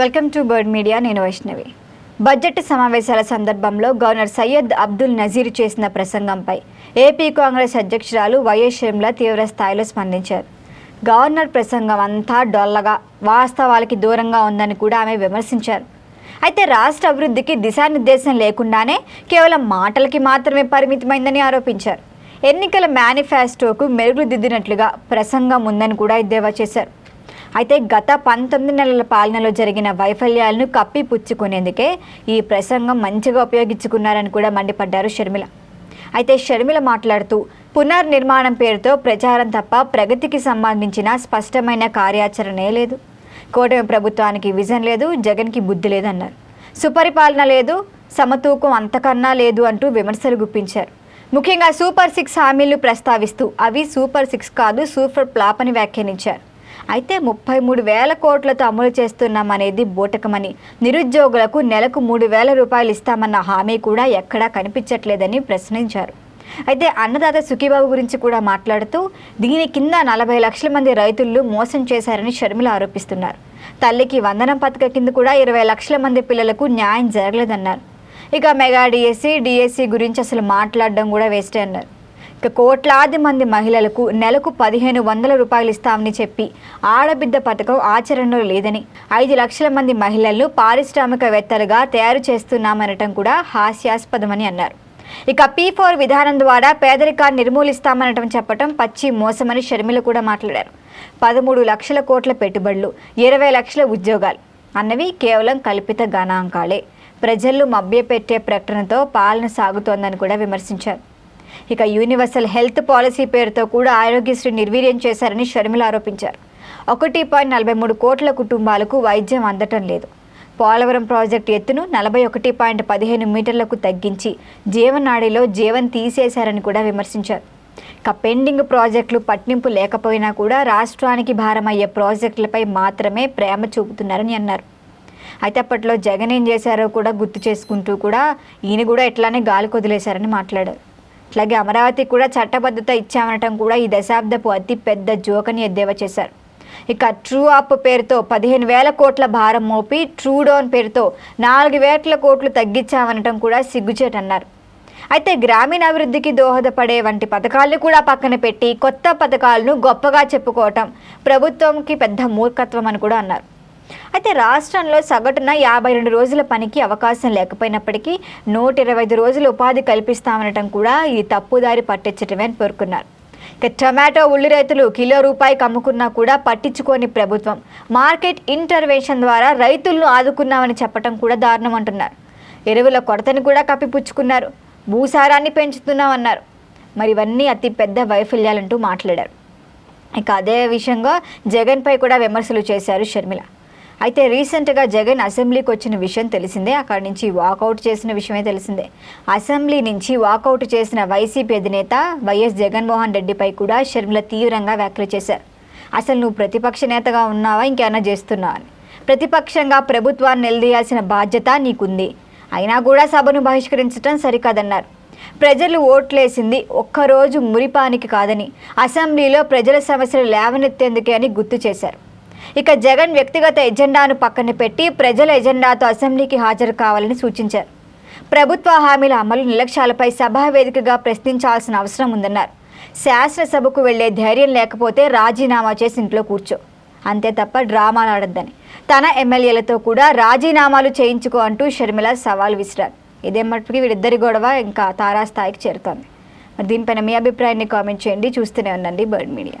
Welcome to bird media నేను Vaishnavi. Budget సమావేశాల సందర్భంలో గవర్నర్ సయ్యద్ అబ్దుల్ నజీర్ చేసిన ప్రసంగంపై ఏపీ కాంగ్రెస్ అధ్యక్షురాలు వైఎస్ షర్మిల తీవ్ర స్థాయిలో స్పందించారు. గవర్నర్ ప్రసంగం అంతా డొల్లగా వాస్తవాలకి దూరంగా ఉందని కూడా ఆమె విమర్శించారు. అయితే రాష్ట్ర అభివృద్ధికి దిశానిర్దేశం లేకుండానే కేవలం మాటలకి మాత్రమే పరిమితమైందని ఆరోపించారు. ఎన్నికల మేనిఫెస్టోకు మెరుగులు దిద్దినట్లుగా ప్రసంగం ఉందని కూడా ఎద్దేవా చేశారు. అయితే గత పంతొమ్మిది నెలల పాలనలో జరిగిన వైఫల్యాలను కప్పిపుచ్చుకునేందుకే ఈ ప్రసంగం మంచిగా ఉపయోగించుకున్నారని కూడా మండిపడ్డారు షర్మిల. అయితే షర్మిల మాట్లాడుతూ పునర్నిర్మాణం పేరుతో ప్రచారం తప్ప ప్రగతికి సంబంధించిన స్పష్టమైన కార్యాచరణే లేదు. కూటమి ప్రభుత్వానికి విజన్ లేదు జగన్కి బుద్ధి లేదన్నారు. సుపరిపాలన లేదు సమతూకం అంతకన్నా లేదు అంటూ విమర్శలు గుప్పించారు. ముఖ్యంగా సూపర్ సిక్స్ హామీలు ప్రస్తావిస్తూ అవి సూపర్ సిక్స్ కాదు సూపర్ ప్లాప్ అని వ్యాఖ్యానించారు. అయితే ముప్పై మూడు వేల కోట్లతో అమలు చేస్తున్నామనేది బూటకమని. నిరుద్యోగులకు నెలకు మూడు వేల రూపాయలు ఇస్తామన్న హామీ కూడా ఎక్కడా కనిపించట్లేదని ప్రశ్నించారు. అయితే అన్నదాత సుఖీబాబు గురించి కూడా మాట్లాడుతూ దీని కింద నలభై లక్షల మంది రైతులు మోసం చేశారని షర్మిల ఆరోపిస్తున్నారు. తల్లికి వందనం పథకం కింద కూడా ఇరవై లక్షల మంది పిల్లలకు న్యాయం జరగలేదన్నారు. ఇక మెగా డిఎస్సి డిఎస్సి గురించి అసలు మాట్లాడడం కూడా వేస్టే అన్నారు. ఇక కోట్లాది మంది మహిళలకు నెలకు పదిహేను వందల రూపాయలు ఇస్తామని చెప్పి ఆడబిడ్డ పథకం ఆచరణలో లేదని. ఐదు లక్షల మంది మహిళలను పారిశ్రామికవేత్తలుగా తయారు చేస్తున్నామనటం కూడా హాస్యాస్పదమని అన్నారు. ఇక పీ ఫోర్ విధానం ద్వారా పేదరికాన్ని నిర్మూలిస్తామనటం చెప్పటం పచ్చి మోసమని షర్మిల కూడా మాట్లాడారు. పదమూడు లక్షల కోట్ల పెట్టుబడులు ఇరవై లక్షల ఉద్యోగాలు అన్నవి కేవలం కల్పిత గణాంకాలే. ప్రజలు మభ్యపెట్టే ప్రకటనతో పాలన సాగుతోందని కూడా విమర్శించారు. ఇక యూనివర్సల్ హెల్త్ పాలసీ పేరుతో కూడా ఆరోగ్యశ్రీ నిర్వీర్యం చేశారని షర్మిల ఆరోపించారు. ఒకటి పాయింట్ నలభై మూడు కోట్ల కుటుంబాలకు వైద్యం అందటం లేదు. పోలవరం ప్రాజెక్టు ఎత్తును నలభై ఒకటి పాయింట్ పదిహేను మీటర్లకు తగ్గించి జీవనాడిలో జీవన్ తీసేశారని కూడా విమర్శించారు. ఇక పెండింగ్ ప్రాజెక్టులు పట్టింపు లేకపోయినా కూడా రాష్ట్రానికి భారమయ్యే ప్రాజెక్టులపై మాత్రమే ప్రేమ చూపుతున్నారని అన్నారు. అయితే అప్పట్లో జగన్ ఏం చేశారో కూడా గుర్తు చేసుకుంటూ కూడా ఈయన కూడా ఇట్లానే గాలి కొదిలేశారని మాట్లాడారు. అట్లాగే అమరావతి కూడా చట్టబద్ధత ఇచ్చామనటం కూడా ఈ దశాబ్దపు అతి పెద్ద జోకని ఎద్దేవా చేశారు. ఇక ట్రూ అప్ పేరుతో పదిహేను వేల కోట్ల భారం మోపి ట్రూ డౌన్ పేరుతో నాలుగు వేల కోట్లు తగ్గించామనటం కూడా సిగ్గుచేటన్నారు అయితే గ్రామీణాభివృద్ధికి దోహదపడే వంటి పథకాలను కూడా పక్కన పెట్టి కొత్త పథకాలను గొప్పగా చెప్పుకోవటం ప్రభుత్వంకి పెద్ద మూర్ఖత్వం అని కూడా అన్నారు. అయితే రాష్ట్రంలో సగటున యాభై రెండు రోజుల పనికి అవకాశం లేకపోయినప్పటికీ నూట ఇరవై ఐదు రోజులు ఉపాధి కల్పిస్తామనటం కూడా ఇది తప్పుదారి పట్టించటమే అని పేర్కొన్నారు. ఇక టమాటో ఉల్లి రైతులు కిలో రూపాయికి అమ్ముకున్నా కూడా పట్టించుకోని ప్రభుత్వం. మార్కెట్ ఇంటర్వెన్షన్ ద్వారా రైతులను ఆదుకున్నామని చెప్పడం కూడా దారుణం అంటున్నారు. ఎరువుల కొరతని కూడా కప్పిపుచ్చుకున్నారు. భూసారాన్ని పెంచుతున్నామన్నారు. మరి ఇవన్నీ అతి పెద్ద వైఫల్యాలంటూ మాట్లాడారు. ఇక అదే విషయంగా జగన్పై కూడా విమర్శలు చేశారు షర్మిల. అయితే రీసెంట్గా జగన్ అసెంబ్లీకి వచ్చిన విషయం తెలిసిందే. అక్కడి నుంచి వాకౌట్ చేసిన విషయమే తెలిసిందే. అసెంబ్లీ నుంచి వాకౌట్ చేసిన వైసీపీ అధినేత వైఎస్ జగన్మోహన్ రెడ్డిపై కూడా షర్మిల తీవ్రంగా వ్యాఖ్యలు చేశారు. అసలు నువ్వు ప్రతిపక్ష నేతగా ఉన్నావా? ఇంకేమైనా చేస్తున్నావా? అని. ప్రతిపక్షంగా ప్రభుత్వాన్ని నిలదీయాల్సిన బాధ్యత నీకుంది. అయినా కూడా సభను బహిష్కరించడం సరికాదన్నారు. ప్రజలు ఓట్లేసింది ఒక్కరోజు మురిపానికి కాదని. అసెంబ్లీలో ప్రజల సమస్యలు లేవనెత్తేందుకే అని గుర్తు చేశారు. ఇక జగన్ వ్యక్తిగత ఎజెండాను పక్కన పెట్టి ప్రజల ఎజెండాతో అసెంబ్లీకి హాజరు కావాలని సూచించారు. ప్రభుత్వ హామీల అమలు నిర్లక్ష్యాలపై సభా వేదికగా ప్రశ్నించాల్సిన అవసరం ఉందన్నారు. శాసనసభకు వెళ్ళే ధైర్యం లేకపోతే రాజీనామా చేసి ఇంట్లో కూర్చో. అంతే తప్ప డ్రామా ఆడొద్దని. తన ఎమ్మెల్యేలతో కూడా రాజీనామాలు చేయించుకో అంటూ షర్మిల సవాల్ విసిరారు. ఇదే మట్టుకి వీరిద్దరి గొడవ ఇంకా తారాస్థాయికి చేరుతోంది. మరి దీనిపైన మీ అభిప్రాయాన్ని కామెంట్ చేయండి. చూస్తూనే ఉండండి బర్డ్ మీడియా.